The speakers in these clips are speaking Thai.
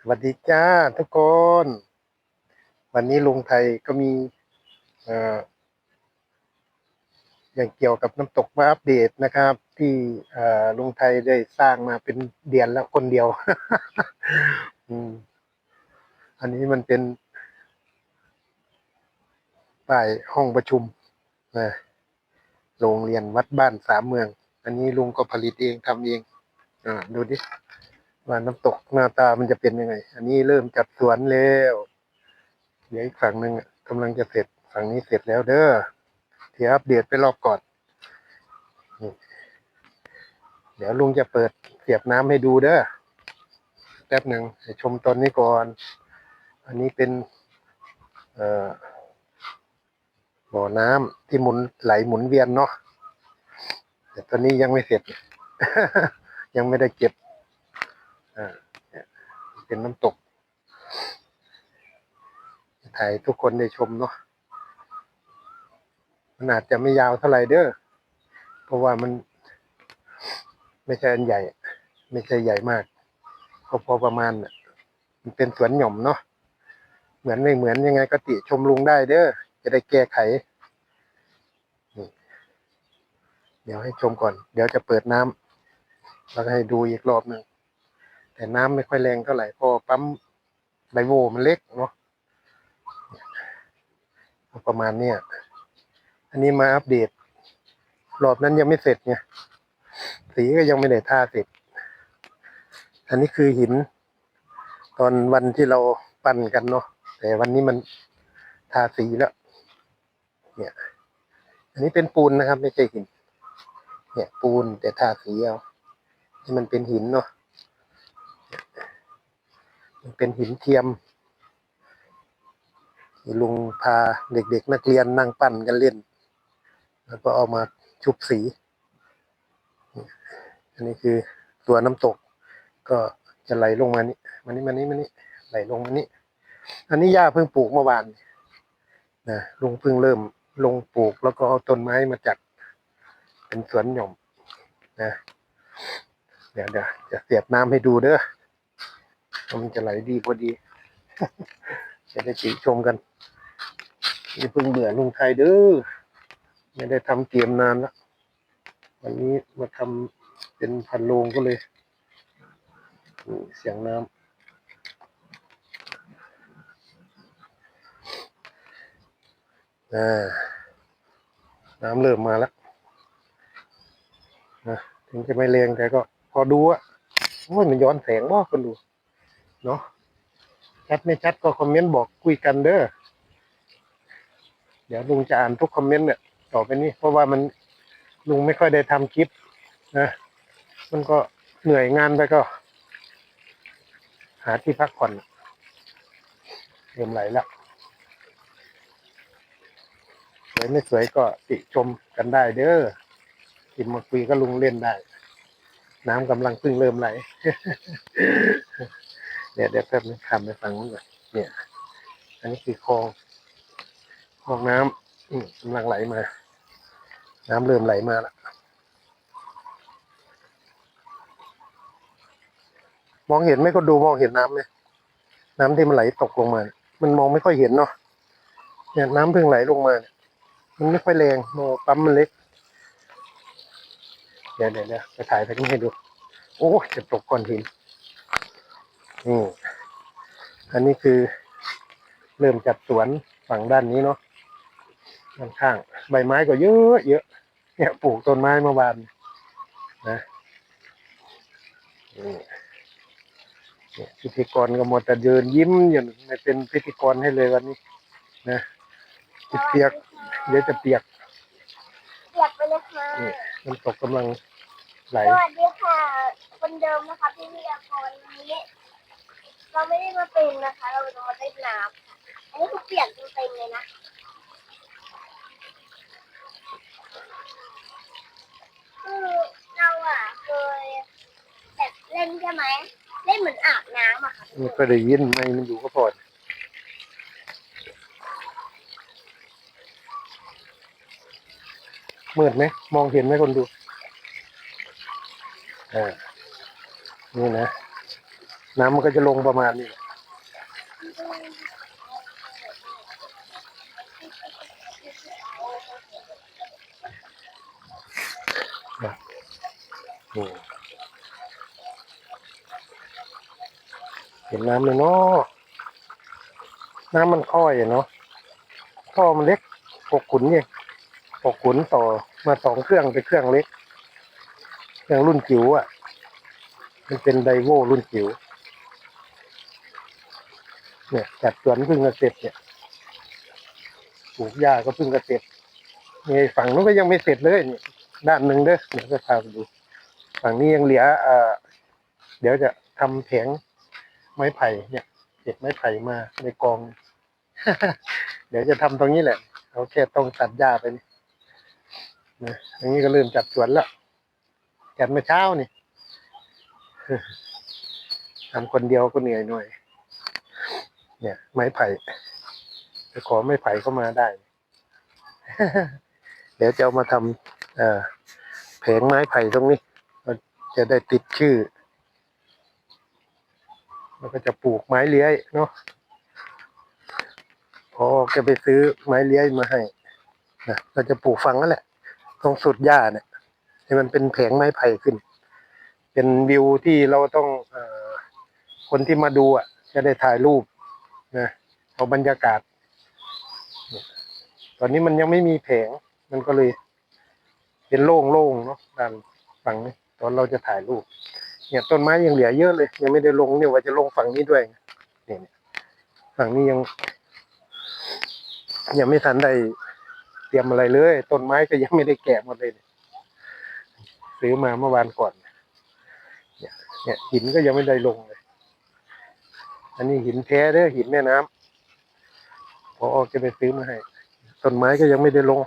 สวัสดีจ้าทุกคน วันนี้ลุงไทยก็มีเอ่ออย่างเกี่ยวกับน้ำตกมาอัปเดตนะครับ ที่เอ่อลุงไทยได้สร้างมาเป็นเดือนแล้วคนเดียว อืมอันนี้มันเป็นป้ายห้องประชุมนะโรงเรียนวัดบ้านสามเมือง อันนี้ลุงก็ผลิตเองทำเอง อ่าดูดิ ว่าน้ำตกหน้าตามันจะเป็นยังไง อันนี้เริ่มจัดสวนแล้วเดี๋ยวอีกฝั่งหนึ่งกำลังจะเสร็จฝั่งนี้เสร็จแล้วเด้อเที่อัปเดตไปรอบก่อนเดี๋ยวลุงจะเปิดเสียบน้ำให้ดูเด้อแป๊บหนึ่งให้ชมตอนนี้ก่อน อันนี้เป็นเบ่อน้ำที่หมุนไหลหมุนเวียนเนาะแต่ตอนนี้ยังไม่เสร็จ ยังไม่ได้เก็บ เป็นน้ำตก ถ่ายทุกคนได้ชมเนาะมันอาจจะไม่ยาวเท่าไหร่เด้อเพราะว่ามัน ไม่ใช่อันใหญ่ ไม่ใช่ใหญ่มากก็พอประมาณน่ะมันเป็นสวนหย่อมเนาะเหมือนไม่เหมือนยังไงก็ติชมลุงได้เด้อจะได้แก้ไขนี่เดี๋ยวให้ชมก่อน เดี๋ยวจะเปิดน้ำแล้วให้ดูอีกรอบหนึ่ง แต่น้ำไม่ค่อยแรงเท่าไหร่เพราะปั๊มไบโวมันเล็กเนาะประมาณเนี้ยอันนี้มาอัปเดตรอบนั้นยังไม่เสร็จไงสีก็ยังไม่ได้ทาเสร็จ อันนี้คือหิน ตอนวันที่เราปั้นกันเนาะแต่วันนี้มันทาสีแล้ว เนี่ย อันนี้เป็นปูนนะครับ ไม่ใช่หิน เนี่ย ปูนแต่ทาสีเอาที่มันเป็นหินเนาะ เป็นหินเทียมที่ลุงพาเด็กๆ นักเรียนนั่งปั้นกันเล่น แล้วก็เอามาชุบสี อันนี้คือตัวน้ำตก ก็จะไหลลงมานี่มานี่มานี่มานี่ไหลลงมานี่อันนี้ย่าเพิ่งปลูกเมื่อวานนะลุงเพิ่งเริ่มลงปลูกแล้วก็เอาต้นไม้มาจัด เป็นสวนหย่อมนะเดี๋ยวเดี๋ยวจะเสียบน้ำให้ดูเด้อ มันจะไหลดีพอดี จะได้ติชมกันอย่าเพิ่งเบื่อลุงไทยเด้อไม่ได้ทำเกมนานล้ววันนี้มาทำเป็นพันโลงก็เลยเสียงน้ำอ่าน้ำเริ่มมาแล้วนะถึงจะไม่แรงแต่ก็ พอดูอะโอ้ยมันย้อนแสงว่าคนดู เนาะชัดไม่ชัดก็คอมเมนต์บอกคุยกันเด้อเดี๋ยวลุงจะอ่านทุกคอมเมนต์เนี่ยต่อไปนี้ เพราะว่ามันลุงไม่ค่อยได้ทำคลิปนะมันก็เหนื่อยงานไปก็ หาที่พักผ่อนเริ่มไหลแล้วสวยไม่สวยก็ติชมกันได้เด้อกินมาคุยก็ลุงเล่นได้ น้ำกำลังเพิ่งเริ่มไหล เดี๋ยวเดี๋ยวแป๊บนึงคำไปฟังนู้นก่อนเนี่ย อันนี้คือคลองคลองน้ำอืมกำลังไหลมา น้ำเริ่มไหลมาแล้วมองเห็นไหมก็ดูมองเห็นน้ำไหมน้ำที่มันไหลตกลงมา มันมองไม่ค่อยเห็นเนาะเนี่ยน้ำเพิ่งไหลลงมาเนี่ยมันไม่ค่อยแรงโมปั๊มมันเล็ก เดี๋ยวเดี๋ยวเดี๋ยวจะถ่ายไปนี้ให้ดู โอ้จะตกก้อนหิน นี่อันนี้คือเริ่มจัดสวนฝั่งด้านนี้เนาะด้านข้าง ใบไม้ก็เยอะเยอะเนี่ยปลูกต้นไม้เมื่อวานนะนี่เนี่ยพิธีกรก็หมดแต่เดินยิ้มอย่างไม่เป็นพิธีกรให้เลยวันนี้ นะเปียกๆเดี๋ยวจะเปียกเปียกไปเลยค่ะนี่น้ำตกกำลังไหลสวัสดีค่ะคนเดิมนะคะพี่วิทยากรวันนี้ เราไม่ได้มาเป็นนะคะ เราจะมาเล่นน้ำค่ะอันนี้คือเปียกจนเต็มเลยนะคือเราอะเคยแบบเล่นใช่ไหมเล่นเหมือนอาบน้ำอะค่ะมันก็ได้ยินไม่มันอยู่ก็พอดมืดไหมมองเห็นไหมคนดูอ่านี่นะ น้ำมันก็จะลงประมาณนี้เห็นน้ำเลยเนาะน้ำมันค่อยเนาะท่อมันเล็กหกขุนเนี่ยหกขุนต่อมาสองเครื่องเป็นเครื่องเล็ก เครื่องรุ่นจิ๋วอะ มันเป็นไดโวรุ่นจิ๋ว เนี่ยจัดสวนเพึ่งกระเสร็จเนี่ยปลูกหญ้าก็เพึ่งกระเสร็จนี่ฝั่งนู้นก็ยังไม่เสร็จเลยเนี่ยด้านหนึ่งเด้อเดี๋ยวจะพาไปดูฝั่งนี้ยังเหลือเอ่อเดี๋ยวจะทำแผงไม้ไผ่เนี่ยเก็บไม้ไผ่มาในกอง เดี๋ยวจะทำตรงนี้แหละเขาแค่ต้องตัดหญ้าไปนี่นะอันนี้ก็เริ่มจัดสวนแล้วจัดเมื่อเช้านี่ทำคนเดียวก็เหนื่อยหน่อย เนี่ย ไม้ไผ่ไปขอไม้ไผ่เข้ามาได้ เดี๋ยวจะเอามาทำแผงไม้ไผ่ตรงนี้มันจะได้ติดชื่อ แล้วก็จะปลูกไม้เลื้อยเนาะพอจะไปซื้อไม้เลื้อยมาให้นะเราจะปลูกฝังนั่นแหละ ตรงสุดหญ้าเนี่ยให้มันเป็นแผงไม้ไผ่ขึ้น เป็นวิวที่เราต้องอคนที่มาดูอะ จะได้ถ่ายรูป เอาบรรยากาศ ตอนนี้มันยังไม่มีแผง มันก็เลย เป็นโล่งๆเนาะด้านฝั่งนี้ตอนเราจะถ่ายรูป เนี่ยต้นไม้ยังเหลือเยอะเลย ยังไม่ได้ลงเนี่ยว่าจะลงฝั่งนี้ด้วยเนี่ยฝั่งนี้ยัง ยังไม่ทันได้เตรียมอะไรเลยต้นไม้ก็ยังไม่ได้แกะหมดเลยซื้อมาเมื่อวานก่อนเนี่ยเนี่ยหินก็ยังไม่ได้ลงเลย อันนี้หินแท้เด้อหินแม่น้ำ พอออกจะไปซื้อมาให้ต้นไม้ก็ยังไม่ได้ลง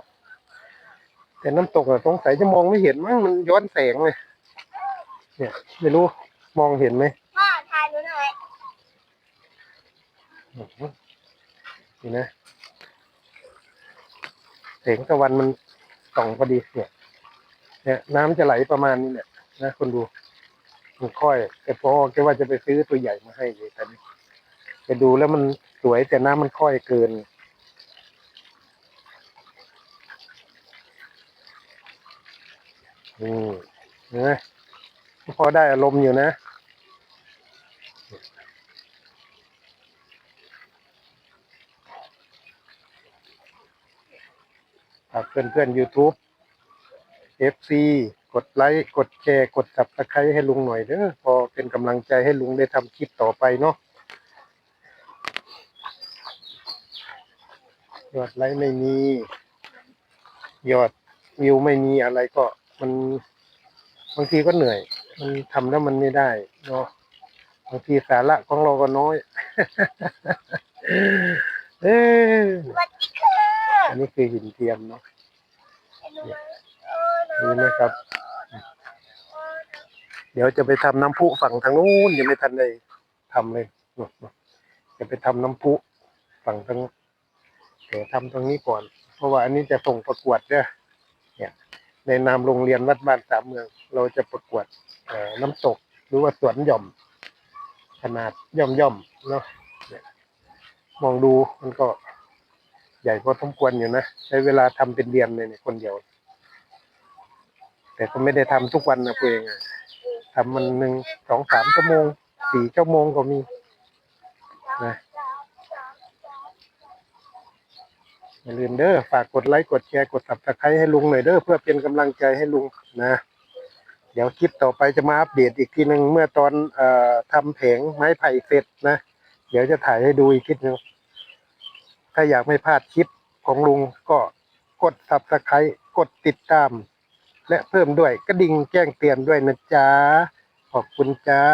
แต่น้ำตกอะสงสัยจะมองไม่เห็นมั้งมันย้อนแสงเลยเนี่ย ไม่รู้มองเห็นไหมพ่อถ่ายหนูหน่อยอื้อหือนี่นะแสงตะวันมันส่องพอดีเนี่ยเนี่ย น้ำจะไหลประมาณนี้เนี่ยนะคนดูมันค่อยแต่พอแกว่าจะไปซื้อตัวใหญ่มาให้เลยแต่นี่ ไปดูแล้วมันสวยแต่น้ำมันค่อยเกิน อืมเห็นไหมพอได้อารมณ์อยู่นะฝากเพื่อนเพื่อน YouTube FC กดไลค์ กดแชร์ กด Subscribe ให้ลุงหน่อยเด้อพอเป็นกำลังใจให้ลุงได้ทำคลิปต่อไปเนาะ ยอดไลค์ไม่มี ยอดวิวไม่มีอะไรก็มันบางทีก็เหนื่อย มันทำแล้วมันไม่ได้เนาะบางทีสาระของเราก็น้อย เอ้ยสวัสดีค่ะอันนี้คือหินเทียมเนาะเห็นไหมเออหนูนี่นะครับ เดี๋ยวจะไปทำน้ำพุฝั่งทางนู้นยังไม่ทันได้ทำเลยนู่นๆจะไปทำน้ำพุฝั่งทางเดี๋ยวทำตรงนี้ก่อน เพราะว่าอันนี้จะส่งประกวดเนี่ยเนี่ยในนามโรงเรียนวัดบ้านสามเมือง เราจะประกวดน้ำตกหรือว่าสวนหย่อม ขนาดย่อมย่อมเนาะมองดูมันก็ใหญ่พอสมควรอยู่นะ ใช้เวลาทำเป็นเดือนเลยเนี่ยคนเดียว แต่ก็ไม่ได้ทำทุกวันนะเพื่อนทำมันหนึ่งสองสามชั่วโมงสี่ชั่วโมงก็มี อย่าลืมเด้อฝากกดไลค์กดแชร์กด subscribe ให้ลุงหน่อยเด้อเพื่อเป็นกำลังใจให้ลุงนะ เดี๋ยวคลิปต่อไปจะมาอัปเดตอีกทีหนึ่งเมื่อตอนเอ่อทำแผงไม้ไผ่เสร็จนะ เดี๋ยวจะถ่ายให้ดูอีกคลิปหนึงถ้าอยากไม่พลาดคลิปของลุงก็กด subscribe กดติดตาม และเพิ่มด้วยกระดิ่งแจ้งเตือนด้วยนะจ๊ะขอบคุณจ้า